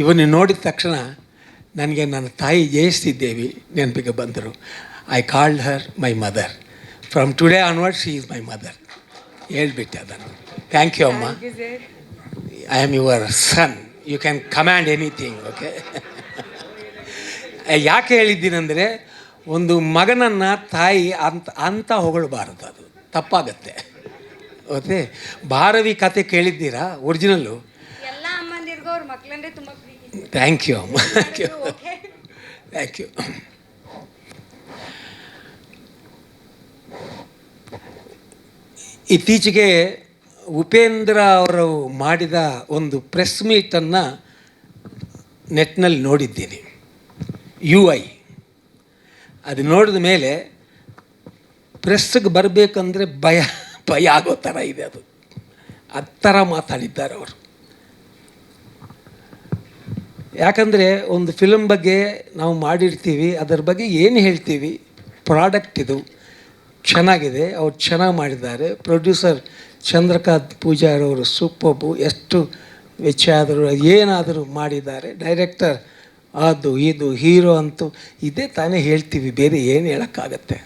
ಇವನು ನೋಡಿದ ತಕ್ಷಣ ನನಗೆ ನನ್ನ ತಾಯಿ ಜಯಿಸ್ತಿದ್ದೇವಿ ನೆನಪಿಗೆ ಬಂದರು. I called her my mother from today onward she is my mother ಹೇಳ್ಬಿಟ್ಟೆ ಅದನ್ನು. ಥ್ಯಾಂಕ್ ಯು ಅಮ್ಮ. I am your son you can command anything okay ಯಾಕೆ ಹೇಳಿದ್ದೀನಂದರೆ ಒಂದು ಮಗನನ್ನು ತಾಯಿ ಅಂತ ಅಂತ ಹೊಗಳಬಾರದು ಅದು. ತಪ್ಪಾಗತ್ತೆ. ಓಕೆ ಭಾರವಿ ಕತೆ ಕೇಳಿದ್ದೀರಾ? ಒರಿಜಿನಲ್ಲು ಎಲ್ಲ ಅಮ್ಮಂದಿರ್ಗೂ ಅವ್ರ ಮಕ್ಳಂದ್ರೆ ತುಂಬಾ ಪ್ರೀತಿ ಥ್ಯಾಂಕ್ ಯು ಅಮ್ಮ ಥ್ಯಾಂಕ್ ಯು ಥ್ಯಾಂಕ್ ಯು ಇತ್ತೀಚೆಗೆ ಉಪೇಂದ್ರ ಅವರು ಮಾಡಿದ ಒಂದು ಪ್ರೆಸ್ ಮೀಟನ್ನು ನೆಟ್ನಲ್ಲಿ ನೋಡಿದ್ದೀನಿ. U I. ಅದು ನೋಡಿದ ಮೇಲೆ ಪ್ರೆಸ್ಗೆ ಬರಬೇಕಂದ್ರೆ ಭಯ ಭಯ ಆಗೋ ಥರ ಇದೆ ಅದು. ಆ ಥರ ಮಾತಾಡಿದ್ದಾರೆ ಅವರು. ಯಾಕಂದರೆ ಒಂದು ಫಿಲಮ್ ಬಗ್ಗೆ ನಾವು ಮಾಡಿರ್ತೀವಿ, ಅದರ ಬಗ್ಗೆ ಏನು ಹೇಳ್ತೀವಿ? ಪ್ರಾಡಕ್ಟ್ ಇದು. ಚೆನ್ನಾಗಿದೆ, ಅವ್ರು ಚೆನ್ನಾಗಿ ಮಾಡಿದ್ದಾರೆ. ಪ್ರೊಡ್ಯೂಸರ್ ಚಂದ್ರಕಾಂತ್ ಪೂಜಾರವರು ಸೂಪರ್ಬು ಎಷ್ಟು ವೆಚ್ಚ ಆದರೂ, ಏನಾದರೂ ಮಾಡಿದ್ದಾರೆ. ಡೈರೆಕ್ಟರ್ ಅದು, ಇದು ಹೀರೋ ಅಂತೂ ಇದೇ ತಾನೇ ಹೇಳ್ತೀವಿ. ಬೇರೆ ಏನು ಹೇಳೋಕ್ಕಾಗತ್ತೆ?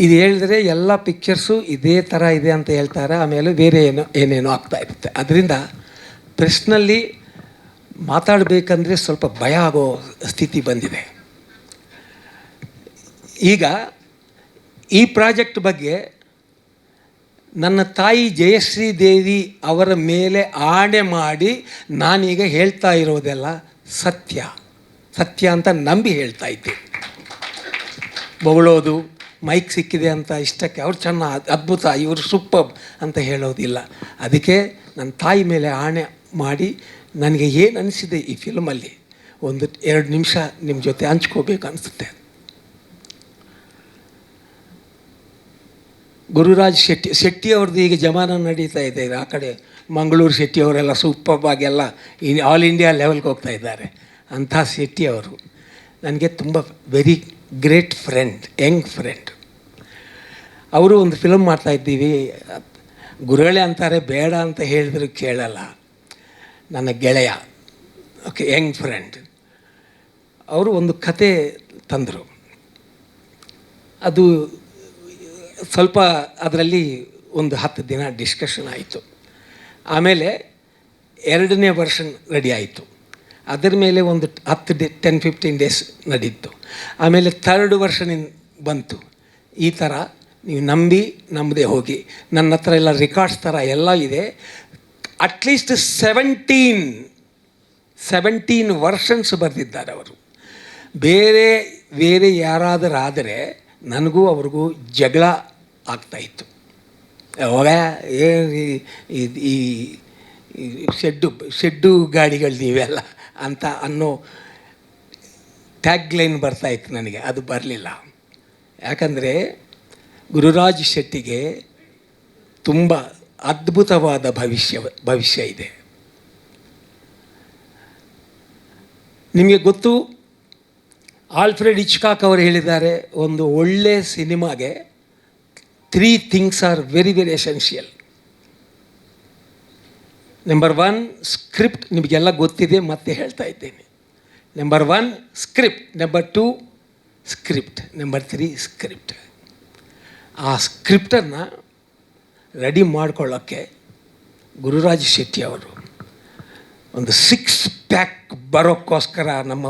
ಇದು ಹೇಳಿದ್ರೆ ಎಲ್ಲ ಪಿಕ್ಚರ್ಸು ಇದೇ ಥರ ಇದೆ ಅಂತ ಹೇಳ್ತಾರೆ. ಆಮೇಲೆ ಬೇರೆ ಏನೋ, ಏನೇನೋ ಆಗ್ತಾ ಇರುತ್ತೆ. ಅದರಿಂದ ಪ್ರೆಸ್ನಲ್ಲಿ ಮಾತಾಡಬೇಕಂದ್ರೆ ಸ್ವಲ್ಪ ಭಯ ಆಗೋ ಸ್ಥಿತಿ ಬಂದಿದೆ. ಈಗ ಈ ಪ್ರಾಜೆಕ್ಟ್ ಬಗ್ಗೆ ನನ್ನ ತಾಯಿ ಜಯಶ್ರೀ ದೇವಿ ಅವರ ಮೇಲೆ ಆಣೆ ಮಾಡಿ ನಾನೀಗ ಹೇಳ್ತಾ ಇರೋದೆಲ್ಲ ಸತ್ಯ. ಸತ್ಯ ಅಂತ ನಂಬಿ ಹೇಳ್ತಾ ಇದ್ದೆ. ಬೊಗಳೋದು, ಮೈಕ್ ಸಿಕ್ಕಿದೆ ಅಂತ ಇಷ್ಟಕ್ಕೆ ಅವ್ರು ಚೆನ್ನ ಅದ್ಭುತ, ಇವರು ಸೂಪರ್ ಅಂತ ಹೇಳೋದಿಲ್ಲ. ಅದಕ್ಕೆ ನನ್ನ ತಾಯಿ ಮೇಲೆ ಆಣೆ ಮಾಡಿ ನನಗೆ ಏನು ಅನಿಸಿದೆ ಈ ಫಿಲ್ಮಲ್ಲಿ? ಒಂದು ಎರಡು ನಿಮಿಷ ನಿಮ್ಮ ಜೊತೆ ಹಂಚ್ಕೋಬೇಕು ಅನಿಸುತ್ತೆ. ಗುರುರಾಜ್ ಶೆಟ್ಟಿ ಶೆಟ್ಟಿ ಅವ್ರದ್ದು ಈಗ ಜಮಾನ ನಡೀತಾ ಇದೆ. ಆ ಕಡೆ ಮಂಗಳೂರು ಶೆಟ್ಟಿ ಅವರೆಲ್ಲ ಸೂಪರ್ಬಾಗಿ ಎಲ್ಲ ಇನ್ ಆಲ್ ಇಂಡಿಯಾ ಲೆವೆಲ್ಗೆ ಹೋಗ್ತಾ ಇದ್ದಾರೆ. ಅಂಥ ಶೆಟ್ಟಿ ಅವರು. ನನಗೆ ತುಂಬ very great friend young friend ಅವರು ಒಂದು ಫಿಲಮ್ ಮಾಡ್ತಾ ಇದ್ದೀವಿ. ಗುರುಗಳೇ ಅಂತಾರೆ, ಬೇಡ ಅಂತ ಹೇಳಿದ್ರು ಕೇಳಲ್ಲ. ನನ್ನ ಗೆಳೆಯ. ಓಕೆ ಯಂಗ್ ಫ್ರೆಂಡ್ ಅವರು ಒಂದು ಕತೆ ತಂದರು. ಅದು ಸ್ವಲ್ಪ ಅದರಲ್ಲಿ ಒಂದು ಹತ್ತು ದಿನ ಡಿಸ್ಕಷನ್ ಆಯಿತು. ಆಮೇಲೆ ಎರಡನೇ ವರ್ಷನ್ ರೆಡಿ ಆಯಿತು. ಅದರ ಮೇಲೆ ಒಂದು ಹತ್ತು ಡೆ ಟೆನ್ ಫಿಫ್ಟೀನ್ ಡೇಸ್ ನಡೀತು. ಆಮೇಲೆ ಥರ್ಡ್ ವರ್ಷನ್ ಬಂತು. ಈ ಥರ ನೀವು ನಂಬಿ, ನಂಬದೆ ಹೋಗಿ. ನನ್ನ ಹತ್ರ ಎಲ್ಲ ರೆಕಾರ್ಡ್ಸ್ ಥರ ಎಲ್ಲ ಇದೆ. ಅಟ್ಲೀಸ್ಟ್ ಸೆವೆಂಟೀನ್ ಸೆವೆಂಟೀನ್ ವರ್ಷನ್ಸ್ ಬರೆದಿದ್ದಾರೆ ಅವರು. ಬೇರೆ ಬೇರೆ ಯಾರಾದರೂ ಆದರೆ ನನಗೂ ಅವ್ರಿಗೂ ಜಗಳ ಆಗ್ತಾಯಿತ್ತು ಅವಾಗ ಈ- ಶೆಡ್ಡು ಶೆಡ್ಡು ಗಾಡಿಗಳು ನೀವೆಲ್ಲ ಅಂತ ಅನ್ನೋ ಟ್ಯಾಗ್ ಲೈನ್ ಬರ್ತಾಯಿತ್ತು ನನಗೆ, ಅದು ಬರಲಿಲ್ಲ. ಯಾಕಂದರೆ ಗುರುರಾಜ್ ಶೆಟ್ಟಿಗೆ ತುಂಬ ಅದ್ಭುತವಾದ ಭವಿಷ್ಯ ಭವಿಷ್ಯ ಇದೆ. ನಿಮಗೆ ಗೊತ್ತು, ಆಲ್ಫ್ರೆಡ್ ಇಚ್ಕಾಕ್ ಅವರು ಹೇಳಿದ್ದಾರೆ, ಒಂದು ಒಳ್ಳೆ ಸಿನಿಮಾಗೆ three things are very very essential number one script ನಿಮಗೆಲ್ಲ ಗೊತ್ತಿದೆ, ಮತ್ತೆ ಹೇಳ್ತಾ ಇದ್ದೇನೆ. Number one script number two script number three script ಆ ಸ್ಕ್ರಿಪ್ಟನ್ನು ರೆಡಿ ಮಾಡ್ಕೊಳ್ಳೋಕ್ಕೆ ಗುರುರಾಜ್ ಶೆಟ್ಟಿ ಅವರು ಒಂದು ಸಿಕ್ಸ್ ಪ್ಯಾಕ್ ಬರೋಕ್ಕೋಸ್ಕರ ನಮ್ಮ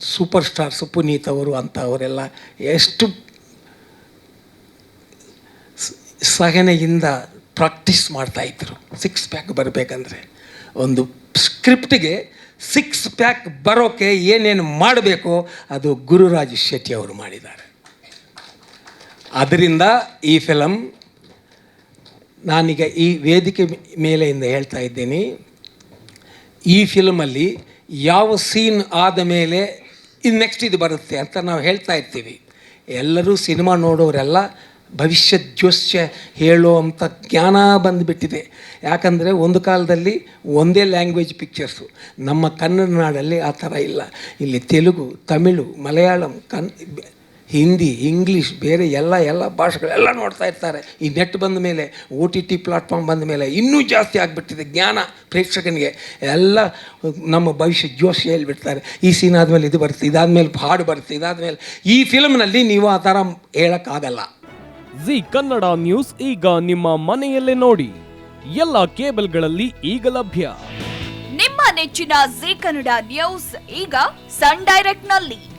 ಸೂಪರ್ ಸ್ಟಾರ್ ಸುಪುನೀತ್ ಅವರು ಅಂತ ಅವರೆಲ್ಲ ಎಷ್ಟು ಸಹನೆಯಿಂದ ಪ್ರಾಕ್ಟೀಸ್ ಮಾಡ್ತಾಯಿದ್ರು ಸಿಕ್ಸ್ ಪ್ಯಾಕ್ ಬರಬೇಕಂದ್ರೆ. ಒಂದು ಸ್ಕ್ರಿಪ್ಟಿಗೆ ಸಿಕ್ಸ್ ಪ್ಯಾಕ್ ಬರೋಕ್ಕೆ ಏನೇನು ಮಾಡಬೇಕು ಅದು ಗುರುರಾಜ್ ಶೆಟ್ಟಿ ಅವರು ಮಾಡಿದ್ದಾರೆ. ಅದರಿಂದ ಈ ಫಿಲಮ್ ನಾನೀಗ ಈ ವೇದಿಕೆ ಮೇಲೆಯಿಂದ ಹೇಳ್ತಾ ಇದ್ದೀನಿ. ಈ ಫಿಲ್ಮಲ್ಲಿ ಯಾವ ಸೀನ್ ಆದ ಮೇಲೆ ಇದು ನೆಕ್ಸ್ಟ್ ಇದು ಬರುತ್ತೆ ಅಂತ ನಾವು ಹೇಳ್ತಾ ಇರ್ತೀವಿ. ಎಲ್ಲರೂ ಸಿನಿಮಾ ನೋಡೋರೆಲ್ಲ ಭವಿಷ್ಯ ಜೋಸ್ಯ ಹೇಳುವಂಥ ಜ್ಞಾನ ಬಂದುಬಿಟ್ಟಿದೆ. ಯಾಕಂದರೆ ಒಂದು ಕಾಲದಲ್ಲಿ ಒಂದೇ ಲ್ಯಾಂಗ್ವೇಜ್ ಪಿಕ್ಚರ್ಸು ನಮ್ಮ ಕನ್ನಡ ನಾಡಲ್ಲಿ ಆ ಥರ ಇಲ್ಲ. ಇಲ್ಲಿ ತೆಲುಗು, ತಮಿಳು, ಮಲಯಾಳಂ, ಕನ್ ಹಿಂದಿ ಇಂಗ್ಲೀಷ್ ಬೇರೆ ಎಲ್ಲ ಎಲ್ಲ ಭಾಷೆಗಳೆಲ್ಲ ನೋಡ್ತಾ ಇರ್ತಾರೆ. ಈ ನೆಟ್ ಬಂದ ಮೇಲೆ ಓ ಟಿ ಟಿ ಪ್ಲಾಟ್ಫಾರ್ಮ್ ಬಂದ ಮೇಲೆ ಇನ್ನೂ ಜಾಸ್ತಿ ಆಗಿಬಿಟ್ಟಿದೆ ಜ್ಞಾನ ಪ್ರೇಕ್ಷಕನಿಗೆ. ಎಲ್ಲ ನಮ್ಮ ಭವಿಷ್ಯ ಜೋಶ್ ಹೇಳ್ಬಿಡ್ತಾರೆ. ಈ ಸೀನ್ ಆದಮೇಲೆ ಇದು ಬರುತ್ತೆ ಇದಾದಮೇಲೆ ಹಾಡು ಬರುತ್ತೆ ಇದಾದಮೇಲೆ ಈ ಫಿಲ್ಮ್ನಲ್ಲಿ ನೀವು ಆ ಥರ ಹೇಳೋಕ್ಕಾಗಲ್ಲ. ಜಿ ಕನ್ನಡ ನ್ಯೂಸ್ ಈಗ ನಿಮ್ಮ ಮನೆಯಲ್ಲೇ ನೋಡಿ. ಎಲ್ಲ ಕೇಬಲ್ಗಳಲ್ಲಿ ಈಗ ಲಭ್ಯ. ನಿಮ್ಮ ನೆಚ್ಚಿನ ಜಿ ಕನ್ನಡ ನ್ಯೂಸ್ ಈಗ ಸನ್ ಡೈರೆಕ್ಟ್ನಲ್ಲಿ.